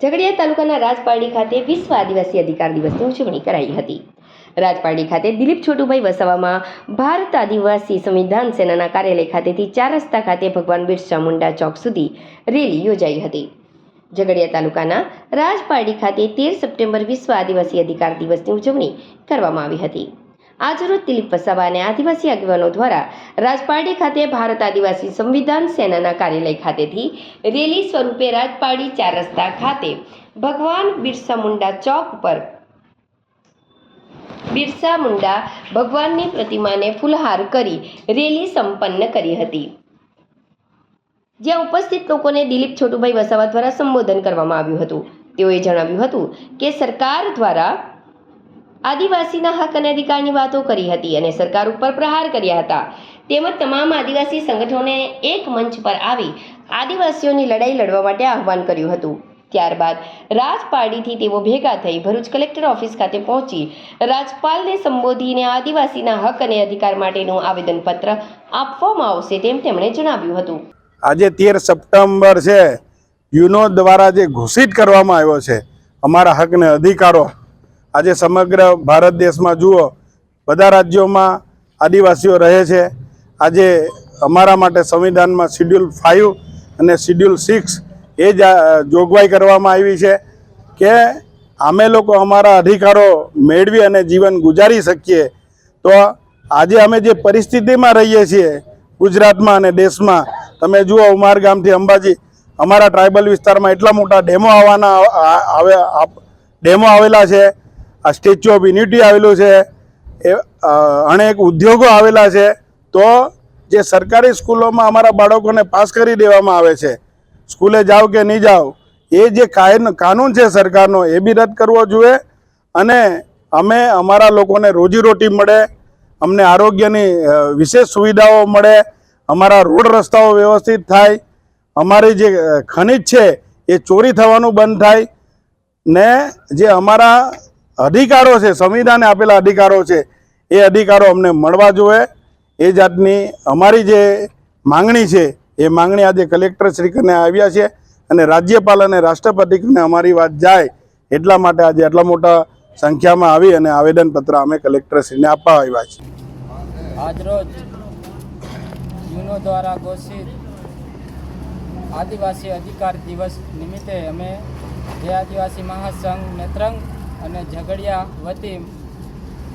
ઝઘડિયા તાલુકાના રાજપારડી ખાતે વિશ્વ આદિવાસી અધિકાર દિવસની ઉજવણી કરાઈ હતી. રાજપારડી ખાતે દિલીપ છોટુભાઈ વસાવામાં ભારત આદિવાસી સંવિધાન સેનાના કાર્યાલય ખાતેથી ચાર રસ્તા ખાતે ભગવાન બિરસા મુંડા ચોક સુધી રેલી યોજાઈ હતી. ઝઘડિયા તાલુકાના રાજપારડી ખાતે તેર સપ્ટેમ્બર વિશ્વ આદિવાસી અધિકાર દિવસની ઉજવણી કરવામાં આવી હતી. આજરોજ દિલીપ વસાવા અને આદિવાસી આગેવાનો દ્વારા રાજપારડી ખાતે ભારત આદિવાસી સંવિધાન સેનાના કાર્યાલય ખાતેથી રેલી સ્વરૂપે રાજપારડી ચાર રસ્તા ખાતે ભગવાન બિરસા મુંડા ચોક પર બિરસા મુંડા ભગવાનની પ્રતિમાને ફૂલહાર કરી રેલી સંપન્ન કરી હતી. જ્યાં ઉપસ્થિત લોકોને દિલીપ છોટુભાઈ વસાવા દ્વારા સંબોધન કરવામાં આવ્યું હતું. તેઓએ જણાવ્યું હતું કે સરકાર દ્વારા આદિવાસીના હક અને અધિકારની વાતો કરી હતી અને સરકાર ઉપર પ્રહાર કર્યા હતા. તેમજ તમામ આદિવાસી સંગઠનોને એક મંચ પર આવી આદિવાસીઓની લડાઈ લડવા માટે આહવાન કર્યું હતું. ત્યારબાદ રાજપારડીથી તેઓ ભેગા થઈ ભરૂચ કલેક્ટર ઓફિસ ખાતે પહોંચી રાજપાલને સંબોધીને આદિવાસીના હક અને અધિકાર માટેનું આવેદનપત્ર આપવામાં આવશે તેમ તેમણે જણાવ્યું હતું. આજે તેર સપ્ટેમ્બર છે. યુનો દ્વારા જે ઘોષિત કરવામાં આવ્યો છે, અમારા હક અને અધિકારો આજે સમગ્ર ભારત દેશમાં જુઓ, બધા રાજ્યોમાં આદિવાસીઓ રહે છે. આજે અમારા માટે સંવિધાનમાં શિડ્યુલ ફાઇવ અને શિડ્યુલ સિક્સ એ જ જોગવાઈ કરવામાં આવી છે કે અમે લોકો અમારા અધિકારો મેળવી અને જીવન ગુજારી શકીએ. તો આજે અમે જે પરિસ્થિતિમાં રહીએ છીએ, ગુજરાતમાં અને દેશમાં, તમે જુઓ ઉમાર ગામથી અંબાજી, અમારા ટ્રાઇબલ વિસ્તારમાં એટલા મોટા ડેમો આવવાના આવે ડેમો આવેલા છે. આ સ્ટેચ્યુ ઓફ યુનિટી આવેલું છે, એ અનેક ઉદ્યોગો આવેલા છે, તો જે સરકારી સ્કૂલોમાં અમારા બાળકોને પાસ કરી દેવામાં આવે છે, સ્કૂલે જાઓ કે નહીં જાઓ, એ જે કાનૂન છે સરકારનો, એ બી રદ કરવો જોઈએ અને અમે અમારા લોકોને રોજીરોટી મળે, અમને આરોગ્યની વિશેષ સુવિધાઓ મળે, અમારા રોડ રસ્તાઓ વ્યવસ્થિત થાય, અમારી જે ખનિજ છે એ ચોરી થવાનું બંધ થાય, ને જે અમારા અધિકારો છે, સંવિધાને આપેલા અધિકારો છે, એ અધિકારો અમને મળવા જોઈએ. એ જાતની અમારી જે માંગણી છે, એ માંગણી આજે કલેક્ટર શ્રી કને આવ્યા છે અને રાજ્યપાલ અને રાષ્ટ્રપતિ કને અમારી વાત જાય એટલા માટે આજે આટલા મોટા સંખ્યામાં આવી અને આવેદનપત્ર અમે કલેક્ટરશ્રીને આપવા આવ્યા છીએ. આજરોજ યુનો દ્વારા ઘોષિત આદિવાસી અધિકાર દિવસ નિમિત્તે અમે જે આદિવાસી મહાસંઘ નેત્રંગ અને ઝઘડિયા વતી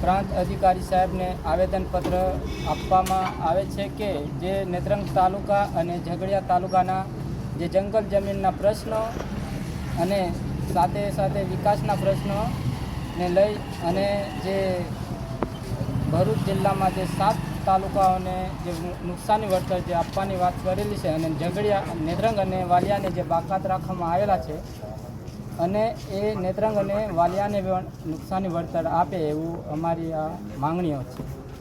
પ્રાંત અધિકારી સાહેબને આવેદનપત્ર આપવામાં આવે છે કે જે નેત્રંગ તાલુકા અને ઝઘડિયા તાલુકાના જે જંગલ જમીનના પ્રશ્નો અને સાથે સાથે વિકાસના પ્રશ્નોને લઈ અને જે ભરૂચ જિલ્લામાં જે સાત તાલુકાઓને જે નુકસાની વળતર જે આપવાની વાત કરેલી છે અને ઝઘડિયા, નેત્રંગ અને વાલિયાને જે બાકાત રાખવામાં આવેલા છે અને એ નેત્રંગ અને વાલિયાને નુકસાની વળતર આપે એવું અમારી આ માંગણીઓ છે.